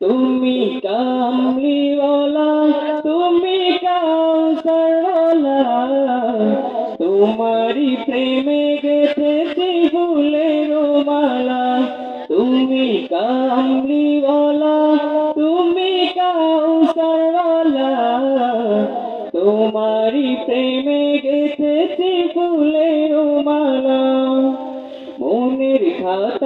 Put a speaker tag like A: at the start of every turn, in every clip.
A: তুমি কামলিওয়ালা, তুমি কাউসারওয়ালা। তোমারি প্রেমে গেথেছি ফুলের মালা। তুমি কামলিওয়ালা, তুমি কাউসারওয়ালা। তোমারি প্রেমে গেথেছি ফুলের মালা।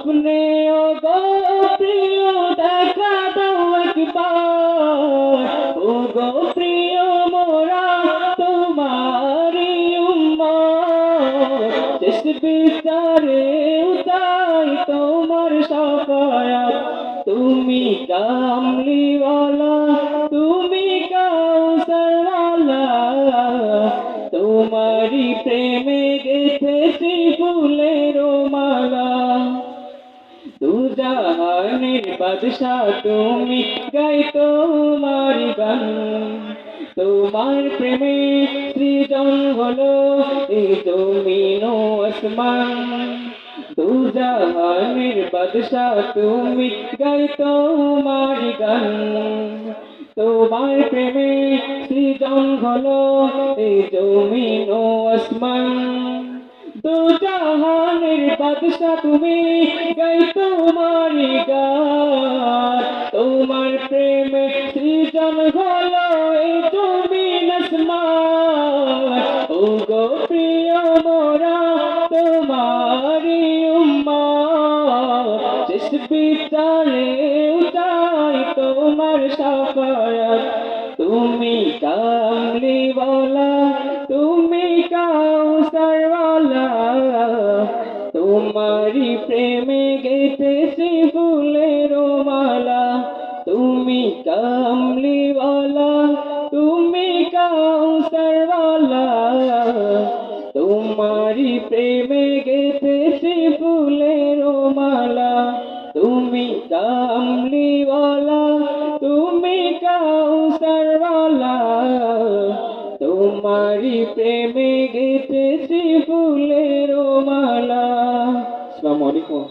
A: স্বপ্নে গো প্রিয় দেখা দাও একবার। ও গো প্রিয় মোরা তোমারি শেষ বিচারে উতাই তোমার সফায়াত তুমি কামলিওয়ালা, তুমি কাউসারওয়ালা। তোমারি প্রেমে গেথেছি দুজাহানের বাদশাহ, তুমি গাই তোমার গান। তোমার প্রেমে সৃজন হলো এই জমিন আসমান। দুজাহানের বাদশাহ, তুমি গাই তোমার গান। তোমার প্রেমে সৃজন হলো এই জমিন আসমান। দু জাহানের বাদশা তুমি গাই তোমার গান তোমার প্রেমে সৃজন হলো এই জমিন আসমান ও গো প্রিয় মোরা তোমারি উম্মা শেষ বিচারে উঠাই তোমার সাফায়াত। তুমি কামলিওয়ালা তুমি কাউসারওয়ালা তোমারি প্রেমে গেতেছি ফুলের মালা তুমি কামলিওয়ালা তুমি কাউসারওয়ালা তোমারি প্রেমে গেতেছি ফুলের মালা তুমি কামলিওয়ালা তুমি কাউসারওয়ালা তোমারি প্রেমে গেতেছি ফুলের মালা। আসসালামু আলাইকুম।